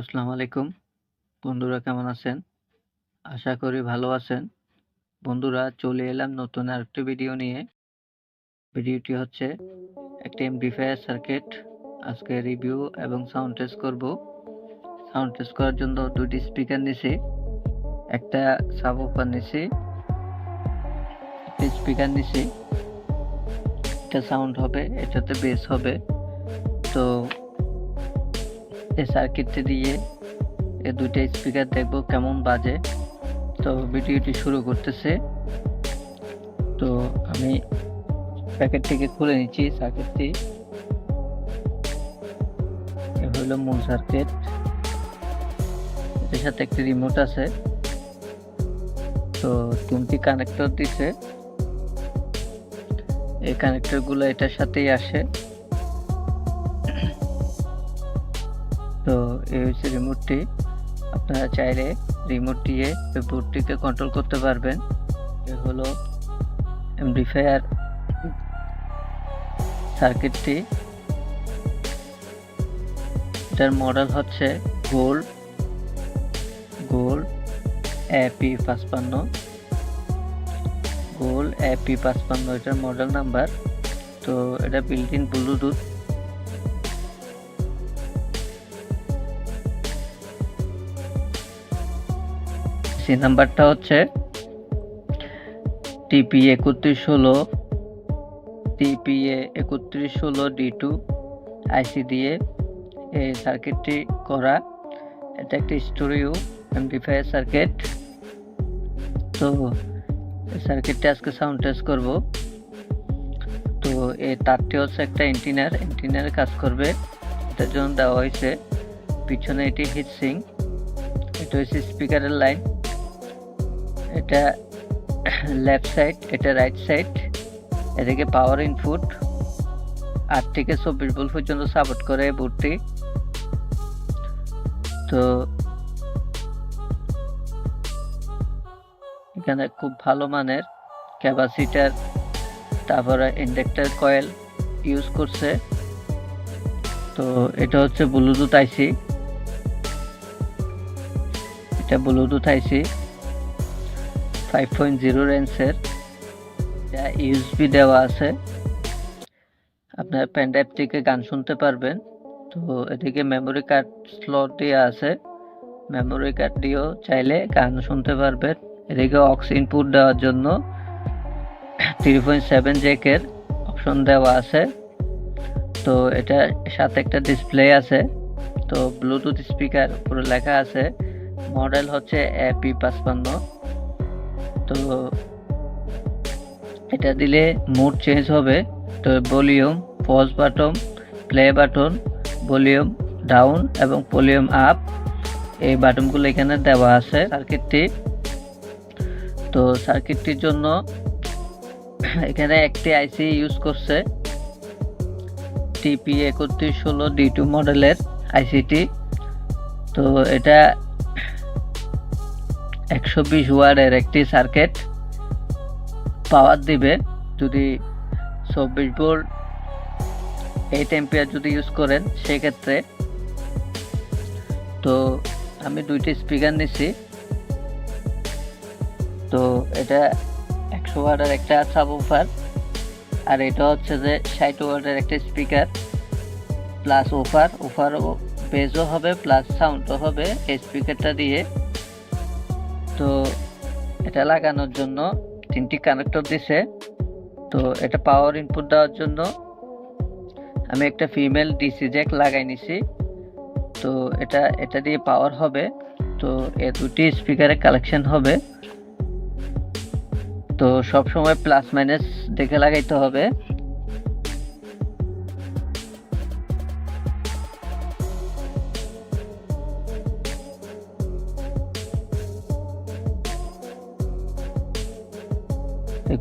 আসসালামু আলাইকুম। বন্ধুরা কেমন আছেন? আশা করি ভালো আছেন। বন্ধুরা চলে এলাম নতুন আরেকটি ভিডিও নিয়ে। ভিডিওটি হচ্ছে একটি এমপ্লিফায়ার সার্কিট। আজকে রিভিউ এবং সাউন্ড টেস্ট করব। সাউন্ড টেস্ট করার জন্য দুটি স্পিকার নিছি। একটা সাবওফার নিছি। একটি স্পিকার নিছি। একটা সাউন্ড হবে, এটাতে বেস হবে। তো এই সার্কিটটি দিয়ে এই দুইটা স্পিকার দেখব কেমন বাজে। তো ভিডিওটি শুরু করতেছে। তো আমি প্যাকেট থেকে খুলে নিচ্ছি সার্কিটটি হলো মূল সার্কিট এর সাথে একটি রিমোট আছে। তো তিনটি কানেক্টর দিছে। এই কানেক্টরগুলো এটার সাথেই আসে। রিমোটটি আপনারা চাইলে রিমোট দিয়ে বোর্ডটিকে কন্ট্রোল করতে পারবেন। এ হলো এমপ্লিফায়ার সার্কিটটি এটার মডেল হচ্ছে গোল্ড গোল্ড এপি পাঁচপান্ন। গোল্ড এপি পাঁচপান্ন, এটার মডেল নাম্বার তো এটা ইন ব্লুটুথ সি নাম্বারটা হচ্ছে টিপি একত্রিশ ষোলো টিপিএ একত্রিশ ষোলো ডি টু আইসি দিয়ে এই সার্কিটটি করা। এটা একটি স্টোরিও এমপ্লিফায়ার সার্কিট তো সার্কিটটি আজকে সাউন্ড টেস্ট করব। তো এই তারটি হচ্ছে একটা এন্টিনার এন্টিনার কাজ করবে। এটার জন্য দেওয়া হয়েছে, পিছনে এটি হিট সিং এটা হচ্ছে স্পিকারের লাইন এটা লেফট সাইড এটা রাইট সাইড এদিকে পাওয়ার ইনপুট আট থেকে চব্বিশ ভোল্ট পর্যন্ত সাপোর্ট করে এই বোর্ডটি তো এখানে খুব ভালো মানের ক্যাপাসিটার তারপরে ইন্ডাক্টর কয়েল ইউজ করছে। তো এটা হচ্ছে ব্লুটুথ আইসি এটা Bluetooth IC five point zero রেঞ্জের যা ইউএসবি দেওয়া আছে। আপনার প্যানড্রাইভ থেকে গান শুনতে পারবেন। তো এদিকে মেমোরি কার্ড স্লট দেওয়া আছে। মেমোরি কার্ড দিয়েও চাইলে গান শুনতে পারবেন। এদিকে অক্স ইনপুট দেওয়ার জন্য থ্রি পয়েন্ট সেভেন জ্যাকের অপশন দেওয়া আছে। তো এটা সাথে একটা ডিসপ্লে আছে। তো ব্লুটুথ স্পিকার পুরো লেখা আছে। মডেল হচ্ছে এপি পাঁচপান্ন। তো এটা দিলে মুড চেঞ্জ হবে। তো volume pause button play button volume down এবং ভলিউম আপ এই বাটনগুলো এখানে দেওয়া আছে সার্কিটটি তো সার্কিটটির জন্য এখানে একটি আইসি ইউজ করছে। টিপি একত্রিশ ষোলো ডি টু মডেলের আইসিটি তো এটা একশো বিশ ওয়ার্ডের একটি সার্কিট পাওয়ার দিবে। যদি চব্বিশ ভোল্ট এইট এম্পিয়ার যদি ইউজ করেন, সেক্ষেত্রে তো আমি দুইটি স্পিকার নিছি। তো এটা একশো ওয়ার্ডের একটা সাব ওফার আর এটা হচ্ছে যে ষাট ওয়ার্ডের একটা স্পিকার প্লাস ওফার ওফার বেজও হবে প্লাস সাউন্ডও হবে। এই স্পিকারটা দিয়ে তো এটা লাগানোর জন্য তিনটি কানেক্টর দিছে। তো এটা পাওয়ার ইনপুট দেওয়ার জন্য আমি একটা ফিমেল ডিসি জ্যাক লাগাই নিছি। তো এটা এটা দিয়ে পাওয়ার হবে। তো এ দুটি স্পিকারে কালেকশন হবে। তো সব সময় প্লাস মাইনাস দেখে লাগাইতে হবে।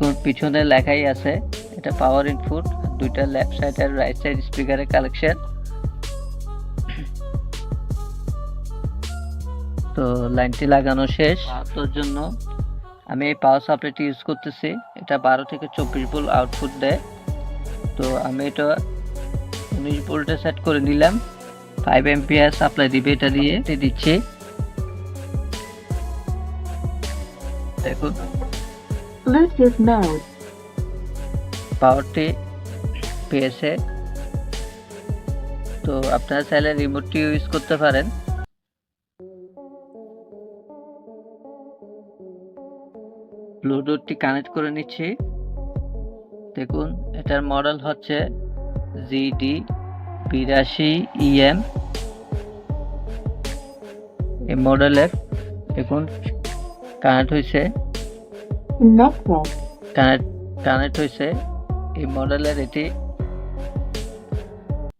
দেখুন, পিছনে লেখাই আছে, এটা পাওয়ার ইনপুট দুইটা লেফট সাইড আর রাইট সাইড স্পিকারের কালেকশন তো লাইনটি লাগানো শেষ। তোর জন্য আমি এই পাওয়ার সাপ্লাইটি ইউজ করতেছি। এটা বারো থেকে চব্বিশ ভোল্ট আউটপুট দেয়। তো আমি এটা উনিশ ভোল্টে সেট করে নিলাম। ফাইভ এমপিআর সাপ্লাই দিবে এটা দিয়ে। দিচ্ছি। দেখুন। Bluetooth mode. পাওয়ারটি পেয়েছে তো আপনারা চাইলে রিমোটটি ইউজ করতে পারেন ব্লুটুথটি কানেক্ট করে নিচ্ছি দেখুন, এটার মডেল হচ্ছে জিডি বিরাশি ইএম এই মডেলের দেখুন কানেক্ট হয়েছে. কানেক্ট কানেক্ট হয়েছে এই মডেলের এটি।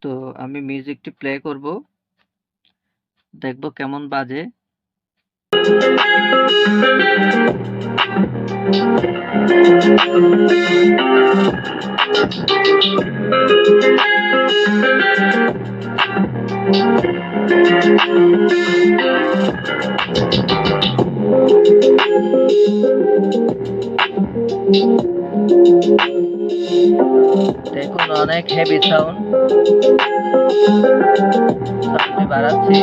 তো আমি মিউজিকটি প্লে করব। দেখব কেমন বাজে। দেখুন অনেক হেভি সাউন্ড সাউন্ডটি বাড়াচ্ছি।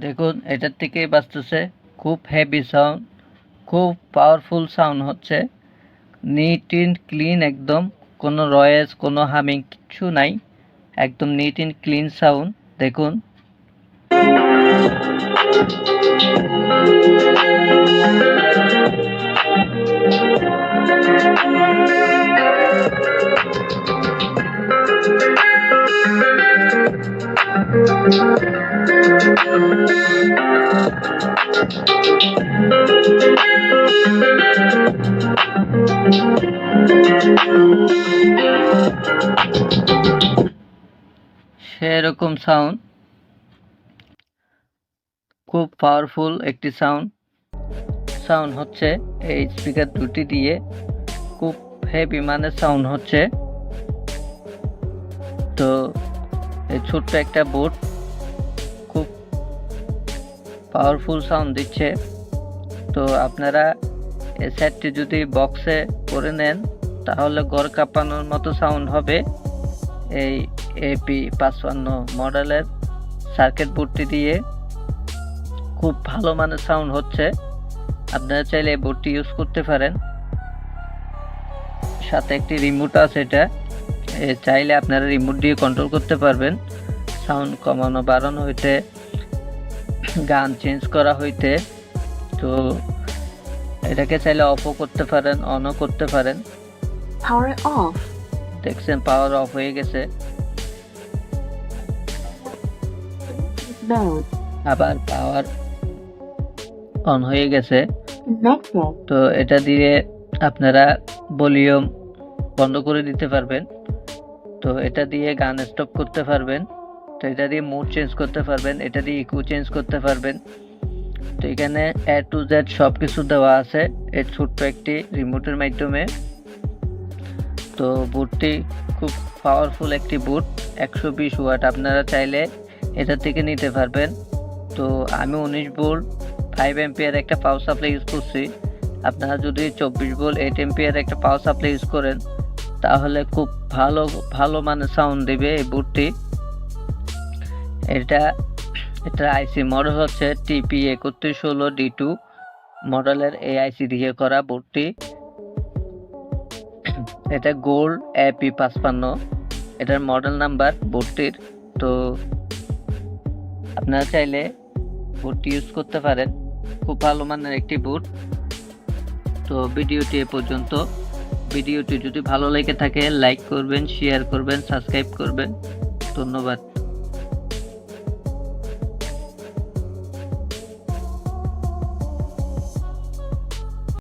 দেখুন এটার থেকেই বাজতেছে খুব হেভি সাউন্ড খুব পাওয়ারফুল সাউন্ড হচ্ছে। নিট ইন ক্লিন একদম। কোনো রয়েস, কোনো হামিং কিছু নাই। একদম নিট ইন ক্লিন সাউন্ড দেখুন। সেরকম সাউন্ড খুব পাওয়ারফুল একটি সাউন্ড সাউন্ড হচ্ছে এই স্পিকার দুটি দিয়ে খুব হেভি মানের সাউন্ড হচ্ছে। তো এই ছোট্ট একটা বোট খুব পাওয়ারফুল সাউন্ড দিচ্ছে। তো আপনারা এই সেটটি যদি বক্সে করে নেন, তাহলে গড় কাঁপানোর মতো সাউন্ড হবে। এই এপি পাঁচপান্ন মডেলের সার্কিট বোর্ডটি দিয়ে খুব ভালো মানের সাউন্ড হচ্ছে। আপনারা চাইলে এই বোর্ডটি ইউজ করতে পারেন। সাথে একটি রিমোট আছে এটা। চাইলে আপনারা রিমোট দিয়ে কন্ট্রোল করতে পারবেন। সাউন্ড কমানো, বাড়ানো হইতে, গান চেঞ্জ করা হইতে। তো এটাকে চাইলে অফও করতে পারেন অনও করতে পারেন। Power off. দেখছেন পাওয়ার অফ হয়ে গেছে। আবার পাওয়ার অন হয়ে গেছে। তো এটা দিয়ে আপনারা ভলিউম বন্ধ করে দিতে পারবেন। তো এটা দিয়ে গান স্টপ করতে পারবেন। তো এটা দিয়ে মুড চেঞ্জ করতে পারবেন। এটা দিয়ে ইকু চেঞ্জ করতে পারবেন। তো এখানে এ টু জেড সব কিছু দেওয়া আছে। এর ছোট্ট একটি রিমোটের মাধ্যমে। তো বুটটি খুব পাওয়ারফুল একটি বুট একশো বিশ ওয়াট আপনারা চাইলে এটা থেকে নিতে পারবেন। তো আমি উনিশ ভোল্ট ফাইভ এমপিয়ার একটা পাওয়ার সাপ্লাই ইউজ করছি। আপনারা যদি চব্বিশ ভোল্ট এইট এমপিয়ার একটা পাওয়ার সাপ্লাই ইউজ করেন, তাহলে খুব ভালো ভালো মানের সাউন্ড দেবে এই বুটটি এটা এটা আইসি মডেল হচ্ছে টিপি একত্রিশ ষোলো ডি টু মডেলের এই আইসি দিয়ে করা বোর্ডটি। এটা গোল্ড এপি পাঁচপান্ন। এটার মডেল নাম্বার বোর্ডটির। তো আপনারা চাইলে বোর্ডটি ইউজ করতে পারেন। খুব ভালো মানের একটি বুট তো ভিডিওটি এ পর্যন্ত। ভিডিওটি যদি ভালো লেগে থাকে লাইক করবেন শেয়ার করবেন সাবস্ক্রাইব করবেন। ধন্যবাদ।